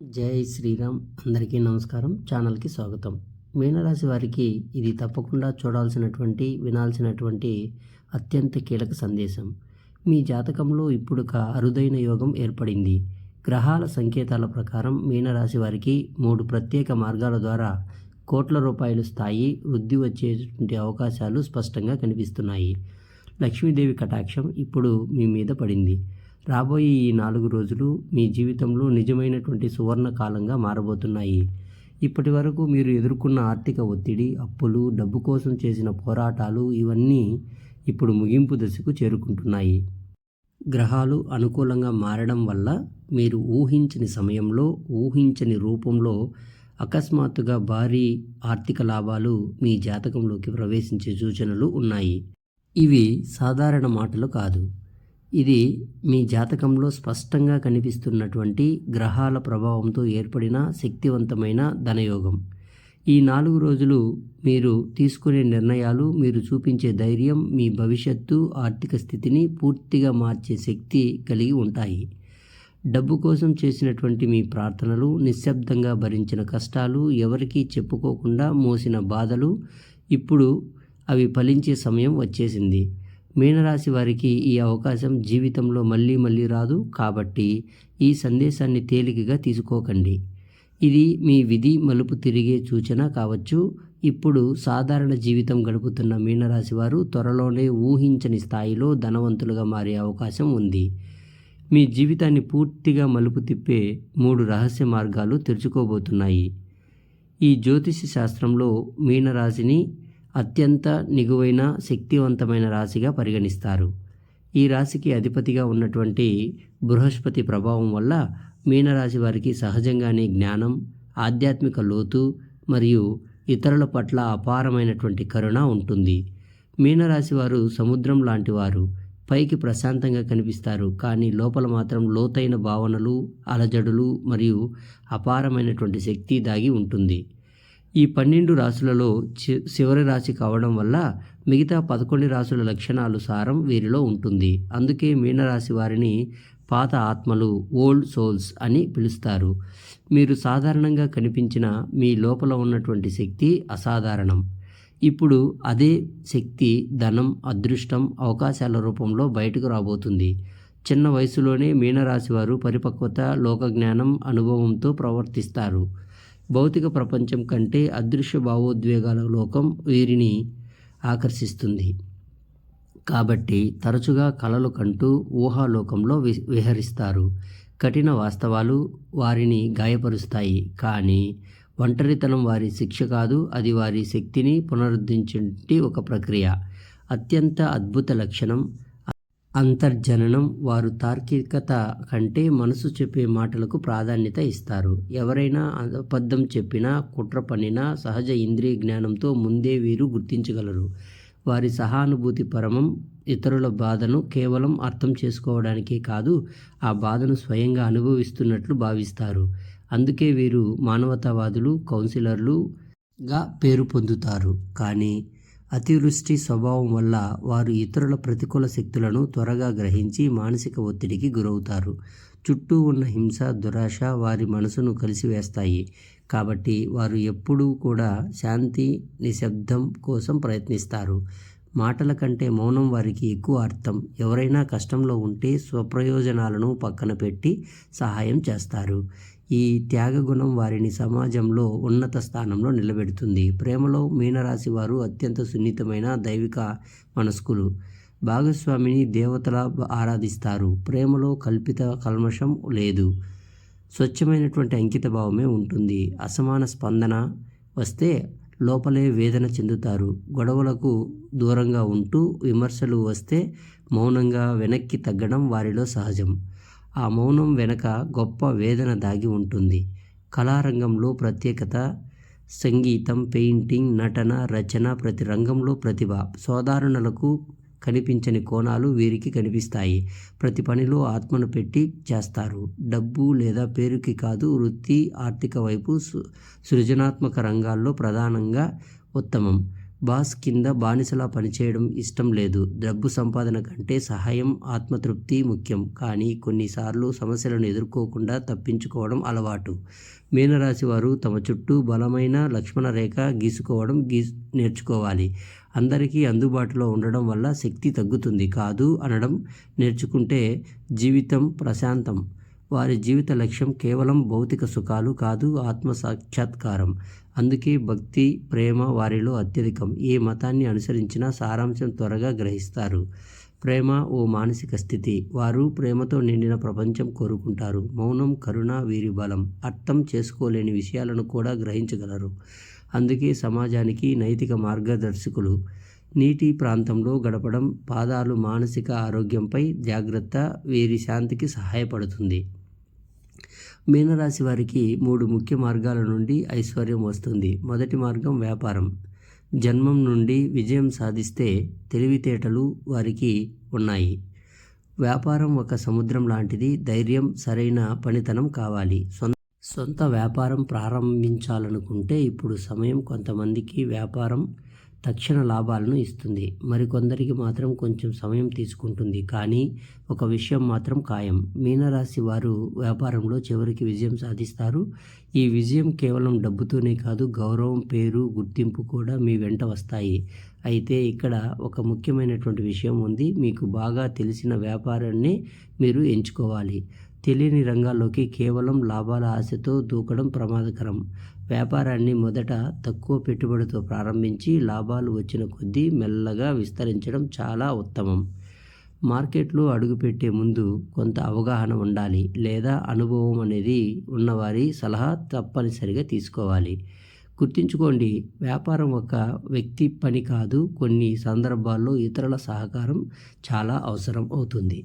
జై శ్రీరామ్. అందరికీ నమస్కారం. ఛానల్కి స్వాగతం. మీనరాశి వారికి ఇది తప్పకుండా చూడాల్సినటువంటి వినాల్సినటువంటి అత్యంత కీలక సందేశం. మీ జాతకంలో ఇప్పుడు ఒక అరుదైన యోగం ఏర్పడింది. గ్రహాల సంకేతాల ప్రకారం మీనరాశి వారికి మూడు ప్రత్యేక మార్గాల ద్వారా కోట్ల రూపాయలు స్థాయి వృద్ధి వచ్చేటువంటి అవకాశాలు స్పష్టంగా కనిపిస్తున్నాయి. లక్ష్మీదేవి కటాక్షం ఇప్పుడు మీ మీద పడింది. రాబోయే ఈ నాలుగు రోజులు మీ జీవితంలో నిజమైనటువంటి సువర్ణ కాలంగా మారబోతున్నాయి. ఇప్పటి వరకు మీరు ఎదుర్కొన్న ఆర్థిక ఒత్తిడి అప్పులు డబ్బు కోసం చేసిన పోరాటాలు ఇవన్నీ ఇప్పుడు ముగింపు దశకు చేరుకుంటున్నాయి. గ్రహాలు అనుకూలంగా మారడం వల్ల మీరు ఊహించని సమయంలో ఊహించని రూపంలో అకస్మాత్తుగా భారీ ఆర్థిక లాభాలు మీ జాతకంలోకి ప్రవేశించే సూచనలు ఉన్నాయి. ఇవి సాధారణ మాటలు కాదు. ఇది మీ జాతకంలో స్పష్టంగా కనిపిస్తున్నటువంటి గ్రహాల ప్రభావంతో ఏర్పడిన శక్తివంతమైన ధనయోగం. ఈ నాలుగు రోజులు మీరు తీసుకునే నిర్ణయాలు మీరు చూపించే ధైర్యం మీ భవిష్యత్తు ఆర్థిక స్థితిని పూర్తిగా మార్చే శక్తి కలిగి ఉంటాయి. డబ్బు కోసం చేసినటువంటి మీ ప్రార్థనలు నిశ్శబ్దంగా భరించిన కష్టాలు ఎవరికీ చెప్పుకోకుండా మోసిన బాధలు ఇప్పుడు అవి ఫలించే సమయం వచ్చేసింది. మీనరాశి వారికి ఈ అవకాశం జీవితంలో మళ్ళీ మళ్ళీ రాదు కాబట్టి ఈ సందేశాన్ని తేలికగా తీసుకోకండి. ఇది మీ విధి మలుపు తిరిగే సూచన కావచ్చు. ఇప్పుడు సాధారణ జీవితం గడుపుతున్న మీనరాశి వారు త్వరలోనే ఊహించని స్థాయిలో ధనవంతులుగా మారే అవకాశం ఉంది. మీ జీవితాన్ని పూర్తిగా మలుపు తిప్పే మూడు రహస్య మార్గాలు తెరుచుకోబోతున్నాయి. ఈ జ్యోతిష శాస్త్రంలో మీనరాశిని అత్యంత నిగువైన శక్తివంతమైన రాశిగా పరిగణిస్తారు. ఈ రాశికి అధిపతిగా ఉన్నటువంటి బృహస్పతి ప్రభావం వల్ల మీనరాశి వారికి సహజంగానే జ్ఞానం ఆధ్యాత్మిక లోతు మరియు ఇతరుల పట్ల అపారమైనటువంటి కరుణ ఉంటుంది. మీనరాశి వారు సముద్రం లాంటి వారు. పైకి ప్రశాంతంగా కనిపిస్తారు. కానీ లోపల మాత్రం లోతైన భావనలు అలజడులు మరియు అపారమైనటువంటి శక్తి దాగి ఉంటుంది. ఈ పన్నెండు రాశులలో చి చివరి రాశి కావడం వల్ల మిగతా పదకొండు రాశుల లక్షణాలు సారం వీరిలో ఉంటుంది. అందుకే మీనరాశి వారిని పాత ఆత్మలు ఓల్డ్ సోల్స్ అని పిలుస్తారు. మీరు సాధారణంగా కనిపించిన మీ లోపల ఉన్నటువంటి శక్తి అసాధారణం. ఇప్పుడు అదే శక్తి ధనం అదృష్టం అవకాశాల రూపంలో బయటకు రాబోతుంది. చిన్న వయసులోనే మీనరాశి వారు పరిపక్వత లోకజ్ఞానం అనుభవంతో ప్రవర్తిస్తారు. భౌతిక ప్రపంచం కంటే అదృశ్య భావోద్వేగాల లోకం వీరిని ఆకర్షిస్తుంది. కాబట్టి తరచుగా కలలు కంటూ ఊహాలోకంలో వి విహరిస్తారు. కఠిన వాస్తవాలు వారిని గాయపరుస్తాయి. కానీ ఒంటరితనం వారి శిక్ష కాదు అది వారి శక్తిని పునరుద్ధరించే ఒక ప్రక్రియ. అత్యంత అద్భుత లక్షణం అంతర్జననం వారు తార్కికత కంటే మనసు చెప్పే మాటలకు ప్రాధాన్యత ఇస్తారు. ఎవరైనా అబద్ధం చెప్పినా కుట్ర పన్నినా సహజ ఇంద్రియ జ్ఞానంతో ముందే వీరు గుర్తించగలరు. వారి సహానుభూతి పరమం ఇతరుల బాధను కేవలం అర్థం చేసుకోవడానికే కాదు ఆ బాధను స్వయంగా అనుభవిస్తున్నట్లు భావిస్తారు. అందుకే వీరు మానవతావాదులు కౌన్సిలర్లుగా పేరు పొందుతారు. కానీ అతివృష్టి స్వభావం వల్ల వారు ఇతరుల ప్రతికూల శక్తులను త్వరగా గ్రహించి మానసిక ఒత్తిడికి గురవుతారు. చుట్టూ ఉన్న హింస దురాశ వారి మనసును కలిసివేస్తాయి. కాబట్టి వారు ఎప్పుడూ కూడా శాంతి నిశ్శబ్దం కోసం ప్రయత్నిస్తారు. మాటల కంటే మౌనం వారికి ఎక్కువ అర్థం. ఎవరైనా కష్టంలో ఉంటే స్వప్రయోజనాలను పక్కన పెట్టి సహాయం చేస్తారు. ఈ త్యాగగుణం వారిని సమాజంలో ఉన్నత స్థానంలో నిలబెడుతుంది. ప్రేమలో మీనరాశి వారు అత్యంత సున్నితమైన దైవిక మనస్కులు. భాగస్వామిని దేవతల ఆరాధిస్తారు. ప్రేమలో కల్పిత కల్మషం లేదు. స్వచ్ఛమైనటువంటి అంకిత భావమే ఉంటుంది. అసమాన స్పందన వస్తే లోపలే వేదన చెందుతారు. గొడవలకు దూరంగా ఉంటూ విమర్శలు వస్తే మౌనంగా వెనక్కి తగ్గడం వారిలో సహజం. ఆ మౌనం వెనక గొప్ప వేదన దాగి ఉంటుంది. కళారంగంలో ప్రత్యేకత సంగీతం పెయింటింగ్ నటన రచన ప్రతి రంగంలో ప్రతిభ. సాధారణలకు కనిపించని కోణాలు వీరికి కనిపిస్తాయి. ప్రతి పనిలో ఆత్మను పెట్టి చేస్తారు. డబ్బు లేదా పేరుకి కాదు వృత్తి ఆర్థిక వైపు సృజనాత్మక రంగాల్లో ప్రధానంగా ఉత్తమం. బాస్ కింద బానిసలా పనిచేయడం ఇష్టం లేదు. డబ్బు సంపాదన కంటే సహాయం ఆత్మతృప్తి ముఖ్యం. కానీ కొన్నిసార్లు సమస్యలను ఎదుర్కోకుండా తప్పించుకోవడం అలవాటు. మీనరాశి వారు తమ చుట్టూ బలమైన లక్ష్మణ రేఖ గీసుకోవడం గీ నేర్చుకోవాలి. అందరికీ అందుబాటులో ఉండడం వల్ల శక్తి తగ్గుతుంది. కాదు అనడం నేర్చుకుంటే జీవితం ప్రశాంతం. వారి జీవిత లక్ష్యం కేవలం భౌతిక సుఖాలు కాదు ఆత్మ సాక్షాత్కారం అందుకే భక్తి ప్రేమ వారిలో అత్యధికం. ఏ మతాన్ని అనుసరించినా సారాంశం త్వరగా గ్రహిస్తారు. ప్రేమ ఓ మానసిక స్థితి. వారు ప్రేమతో నిండిన ప్రపంచం కోరుకుంటారు. మౌనం కరుణ వీరి బలం. అర్థం చేసుకోలేని విషయాలను కూడా గ్రహించగలరు. అందుకే సమాజానికి నైతిక మార్గదర్శకులు. నీటి ప్రాంతంలో గడపడం పాదాలు మానసిక ఆరోగ్యంపై జాగ్రత్త వీరి శాంతికి సహాయపడుతుంది. మీనరాశి వారికి మూడు ముఖ్య మార్గాల నుండి ఐశ్వర్యం వస్తుంది. మొదటి మార్గం వ్యాపారం. జన్మం నుండి విజయం సాధిస్తే తెలివితేటలు వారికి ఉన్నాయి. వ్యాపారం ఒక సముద్రం లాంటిది. ధైర్యం సరైన పనితనం కావాలి. సొంత సొంత వ్యాపారం ప్రారంభించాలనుకుంటే ఇప్పుడు సమయం కొంతమందికి వ్యాపారం తక్షణ లాభాలను ఇస్తుంది. మరికొందరికి మాత్రం కొంచెం సమయం తీసుకుంటుంది. కానీ ఒక విషయం మాత్రం ఖాయం. మీనరాశి వారు వ్యాపారంలో చివరికి విజయం సాధిస్తారు. ఈ విజయం కేవలం డబ్బుతోనే కాదు గౌరవం పేరు గుర్తింపు కూడా మీ వెంట వస్తాయి. అయితే ఇక్కడ ఒక ముఖ్యమైనటువంటి విషయం ఉంది. మీకు బాగా తెలిసిన వ్యాపారాన్ని మీరు ఎంచుకోవాలి. తెలియని రంగాల్లోకి కేవలం లాభాల ఆశతో దూకడం ప్రమాదకరం. వ్యాపారాన్ని మొదట తక్కువ పెట్టుబడితో ప్రారంభించి లాభాలు వచ్చిన కొద్దీ మెల్లగా విస్తరించడం చాలా ఉత్తమం. మార్కెట్లో అడుగుపెట్టే ముందు కొంత అవగాహన ఉండాలి లేదా అనుభవం అనేది ఉన్నవారి సలహా తప్పనిసరిగా తీసుకోవాలి. గుర్తుంచుకోండి వ్యాపారం ఒక వ్యక్తి పని కాదు కొన్ని సందర్భాల్లో ఇతరుల సహకారం చాలా అవసరం అవుతుంది.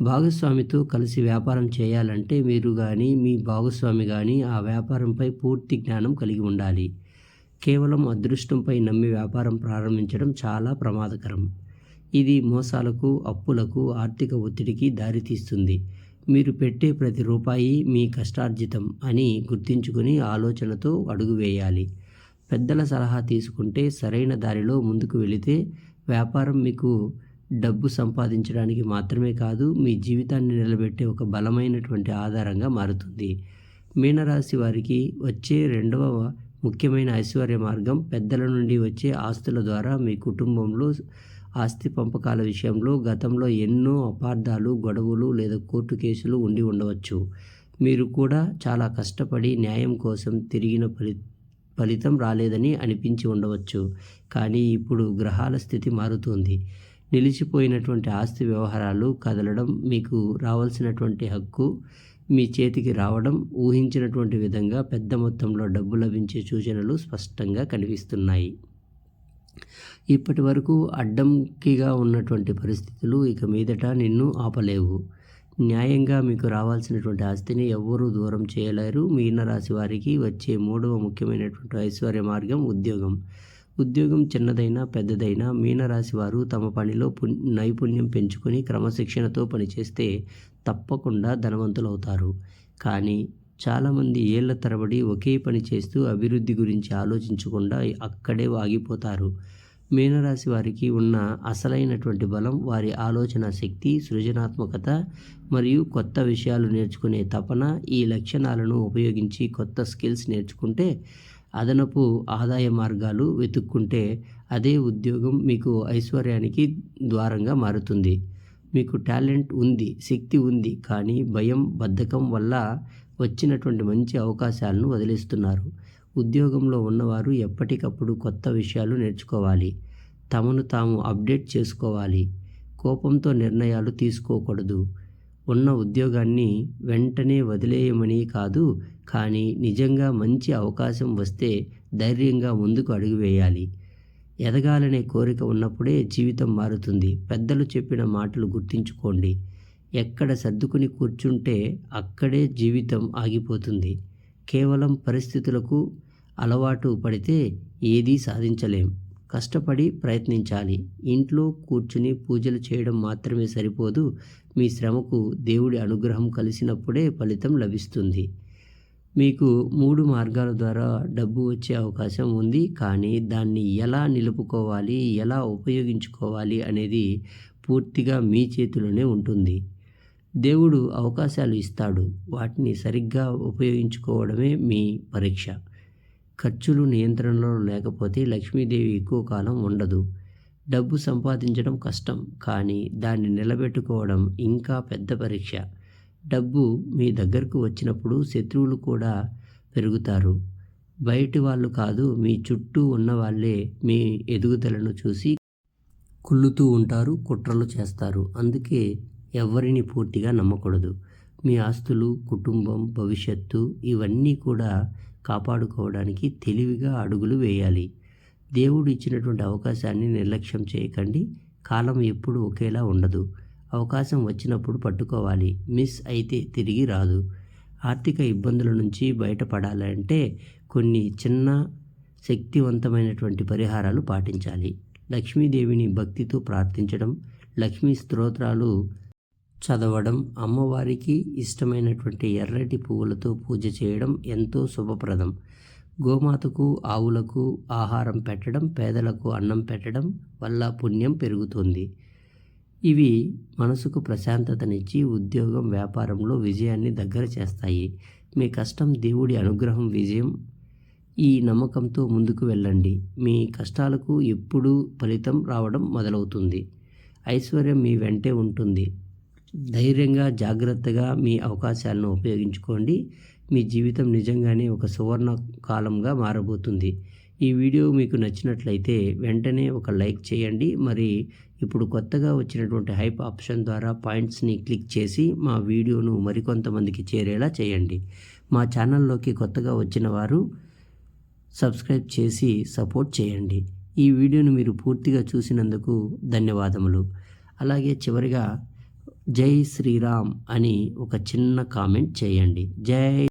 భాగస్వామితో కలిసి వ్యాపారం చేయాలంటే మీరు కానీ మీ భాగస్వామి కానీ ఆ వ్యాపారంపై పూర్తి జ్ఞానం కలిగి ఉండాలి. కేవలం అదృష్టంపై నమ్మి వ్యాపారం ప్రారంభించడం చాలా ప్రమాదకరం. ఇది మోసాలకు అప్పులకు ఆర్థిక ఒత్తిడికి దారితీస్తుంది. మీరు పెట్టే ప్రతి రూపాయి మీ కష్టార్జితం అని గుర్తించుకుని ఆలోచనతో అడుగు వేయాలి. పెద్దల సలహా తీసుకుంటే సరైన దారిలో ముందుకు వెళితే వ్యాపారం మీకు డబ్బు సంపాదించడానికి మాత్రమే కాదు మీ జీవితాన్ని నిలబెట్టే ఒక బలమైనటువంటి ఆధారంగా మారుతుంది. మీనరాశి వారికి వచ్చే రెండవ ముఖ్యమైన ఐశ్వర్య మార్గం పెద్దల నుండి వచ్చే ఆస్తుల ద్వారా మీ కుటుంబంలో ఆస్తి పంపకాల విషయంలో గతంలో ఎన్నో అపార్థాలు గొడవలు లేదా కోర్టు కేసులు ఉండి ఉండవచ్చు. మీరు కూడా చాలా కష్టపడి న్యాయం కోసం తిరిగిన ఫలి ఫలితం రాలేదని అనిపించి ఉండవచ్చు. కానీ ఇప్పుడు గ్రహాల స్థితి మారుతుంది. నిలిచిపోయినటువంటి ఆస్తి వ్యవహారాలు కదలడం మీకు రావాల్సినటువంటి హక్కు మీ చేతికి రావడం ఊహించినటువంటి విధంగా పెద్ద మొత్తంలో డబ్బు లభించే సూచనలు స్పష్టంగా కనిపిస్తున్నాయి. ఇప్పటి వరకు అడ్డంకిగా ఉన్నటువంటి పరిస్థితులు ఇక మీదట నిన్ను ఆపలేవు. న్యాయంగా మీకు రావాల్సినటువంటి ఆస్తిని ఎవ్వరూ దూరం చేయలేరు. మీనరాశి వారికి వచ్చే మూడవ ముఖ్యమైనటువంటి ఐశ్వర్య మార్గం ఉద్యోగం. ఉద్యోగం చిన్నదైనా పెద్దదైనా మీనరాశి వారు తమ పనిలో నైపుణ్యం పెంచుకొని క్రమశిక్షణతో పనిచేస్తే తప్పకుండా ధనవంతులవుతారు. కానీ చాలామంది ఏళ్ళ తరబడి ఒకే పని చేస్తూ అభివృద్ధి గురించి ఆలోచించకుండా అక్కడే ఆగిపోతారు మీనరాశి వారికి ఉన్న అసలైనటువంటి బలం వారి ఆలోచన శక్తి సృజనాత్మకత మరియు కొత్త విషయాలు నేర్చుకునే తపన ఈ లక్షణాలను ఉపయోగించి కొత్త స్కిల్స్ నేర్చుకుంటే అదనపు ఆదాయ మార్గాలు వెతుక్కుంటే అదే ఉద్యోగం మీకు ఐశ్వర్యానికి ద్వారంగా మారుతుంది. మీకు టాలెంట్ ఉంది శక్తి ఉంది కానీ భయం బద్ధకం వల్ల వచ్చినటువంటి మంచి అవకాశాలను వదిలేస్తున్నారు. ఉద్యోగంలో ఉన్నవారు ఎప్పటికప్పుడు కొత్త విషయాలు నేర్చుకోవాలి. తమను తాము అప్డేట్ చేసుకోవాలి. కోపంతో నిర్ణయాలు తీసుకోకూడదు. ఉన్న ఉద్యోగాన్ని వెంటనే వదిలేయమని కాదు కానీ నిజంగా మంచి అవకాశం వస్తే ధైర్యంగా ముందుకు అడుగు వేయాలి. ఎదగాలనే కోరిక ఉన్నప్పుడే జీవితం మారుతుంది. పెద్దలు చెప్పిన మాటలు గుర్తుంచుకోండి. ఎక్కడ సర్దుకుని కూర్చుంటే అక్కడే జీవితం ఆగిపోతుంది. కేవలం పరిస్థితులకు అలవాటు పడితే ఏదీ సాధించలేం. కష్టపడి ప్రయత్నించాలి. ఇంట్లో కూర్చుని పూజలు చేయడం మాత్రమే సరిపోదు. మీ శ్రమకు దేవుడి అనుగ్రహం కలిసినప్పుడే ఫలితం లభిస్తుంది. మీకు మూడు మార్గాల ద్వారా డబ్బు వచ్చే అవకాశం ఉంది. కానీ దాన్ని ఎలా నిలుపుకోవాలి ఎలా ఉపయోగించుకోవాలి అనేది పూర్తిగా మీ చేతిలోనే ఉంటుంది. దేవుడు అవకాశాలు ఇస్తాడు. వాటిని సరిగ్గా ఉపయోగించుకోవడమే మీ పరీక్ష. ఖర్చులు నియంత్రణలో లేకపోతే లక్ష్మీదేవి ఎక్కువ కాలం ఉండదు. డబ్బు సంపాదించడం కష్టం. కానీ దాన్ని నిలబెట్టుకోవడం ఇంకా పెద్ద పరీక్ష. డబ్బు మీ దగ్గరకు వచ్చినప్పుడు శత్రువులు కూడా పెరుగుతారు. బయటి వాళ్ళు కాదు మీ చుట్టూ ఉన్న వాళ్ళే మీ ఎదుగుదలను చూసి కుళ్ళుతూ ఉంటారు కుట్రలు చేస్తారు. అందుకే ఎవరిని పూర్తిగా నమ్మకూడదు. మీ ఆస్తులు కుటుంబం భవిష్యత్తు ఇవన్నీ కూడా కాపాడుకోవడానికి తెలివిగా అడుగులు వేయాలి. దేవుడు ఇచ్చినటువంటి అవకాశాన్ని నిర్లక్ష్యం చేయకండి. కాలం ఎప్పుడు ఒకేలా ఉండదు. అవకాశం వచ్చినప్పుడు పట్టుకోవాలి. మిస్ అయితే తిరిగి రాదు. ఆర్థిక ఇబ్బందుల నుంచి బయటపడాలంటే కొన్ని చిన్న శక్తివంతమైనటువంటి పరిహారాలు పాటించాలి. లక్ష్మీదేవిని భక్తితో ప్రార్థించడం లక్ష్మీ స్తోత్రాలు చదవడం అమ్మవారికి ఇష్టమైనటువంటి ఎర్రటి పువ్వులతో పూజ చేయడం ఎంతో శుభప్రదం. గోమాతకు ఆవులకు ఆహారం పెట్టడం పేదలకు అన్నం పెట్టడం వల్ల పుణ్యం పెరుగుతుంది. ఇవి మనసుకు ప్రశాంతతనిచ్చి ఉద్యోగం వ్యాపారంలో విజయాన్ని దగ్గర చేస్తాయి. మీ కష్టం దేవుడి అనుగ్రహం విజయం ఈ నమ్మకంతో ముందుకు వెళ్ళండి. మీ కష్టాలకు ఎప్పుడూ ఫలితం రావడం మొదలవుతుంది. ఐశ్వర్యం మీ వెంటే ఉంటుంది. ధైర్యంగా జాగ్రత్తగా మీ అవకాశాలను ఉపయోగించుకోండి. మీ జీవితం నిజంగానే ఒక సువర్ణ కాలంగా మారబోతుంది. ఈ వీడియో మీకు నచ్చినట్లయితే వెంటనే ఒక లైక్ చేయండి. మరి ఇప్పుడు కొత్తగా వచ్చినటువంటి హైప్ ఆప్షన్ ద్వారా పాయింట్స్ని క్లిక్ చేసి మా వీడియోను మరికొంతమందికి చేరేలా చేయండి. మా ఛానల్లోకి కొత్తగా వచ్చిన వారు సబ్స్క్రైబ్ చేసి సపోర్ట్ చేయండి. ఈ వీడియోను మీరు పూర్తిగా చూసినందుకు ధన్యవాదములు. అలాగే చివరిగా జై శ్రీరామ్ అని ఒక చిన్న కామెంట్ చేయండి. జై